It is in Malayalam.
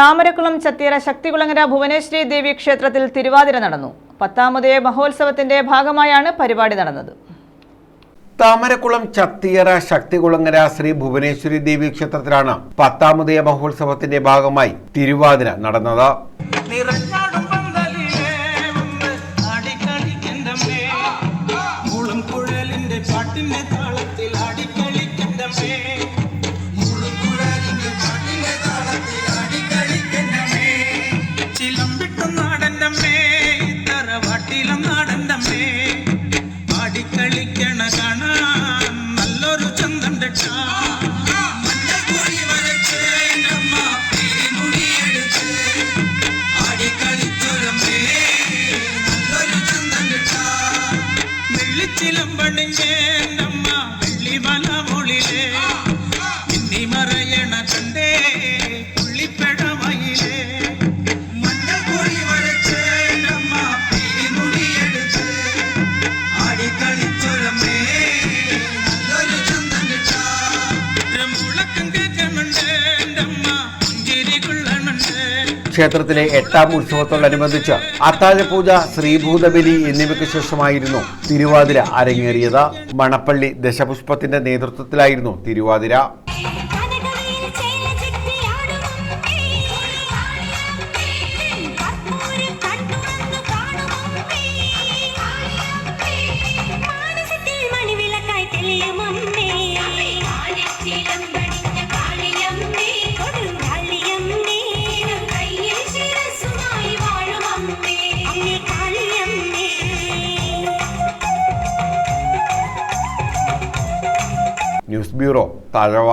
താമരക്കുളം ചത്തിയറ ശക്തികുളങ്ങര ഭുവനേശ്വരി ദേവി ക്ഷേത്രത്തിൽ തിരുവാതിര നടന്നു. പത്താമത് മഹോത്സവത്തിന്റെ ഭാഗമായാണ് പരിപാടി നടന്നത്. താമരക്കുളം ചത്തിയറ ശക്തികുളങ്ങര ശ്രീ ഭുവനേശ്വരി ദേവി ക്ഷേത്രത്തിലാണ് പത്താമത് മഹോത്സവത്തിന്റെ ഭാഗമായി തിരുവാതിര നടന്നത്. ആടിക്കളിക്കണ കാണാൻ നല്ലൊരു ചന്തം രക്ഷാ. മഞ്ഞക്കുറി വരച്ച് അമ്മ ക്ഷേത്രത്തിലെ എട്ടാം ഉത്സവത്തോടനുബന്ധിച്ച് അത്താഴപൂജ ശ്രീഭൂതബലി എന്നിവയ്ക്ക് ശേഷമായിരുന്നു തിരുവാതിര അരങ്ങേറിയത്. മണപ്പള്ളി ദശപുഷ്പത്തിന്റെ നേതൃത്വത്തിലായിരുന്നു തിരുവാതിര. News bureau Thazhava.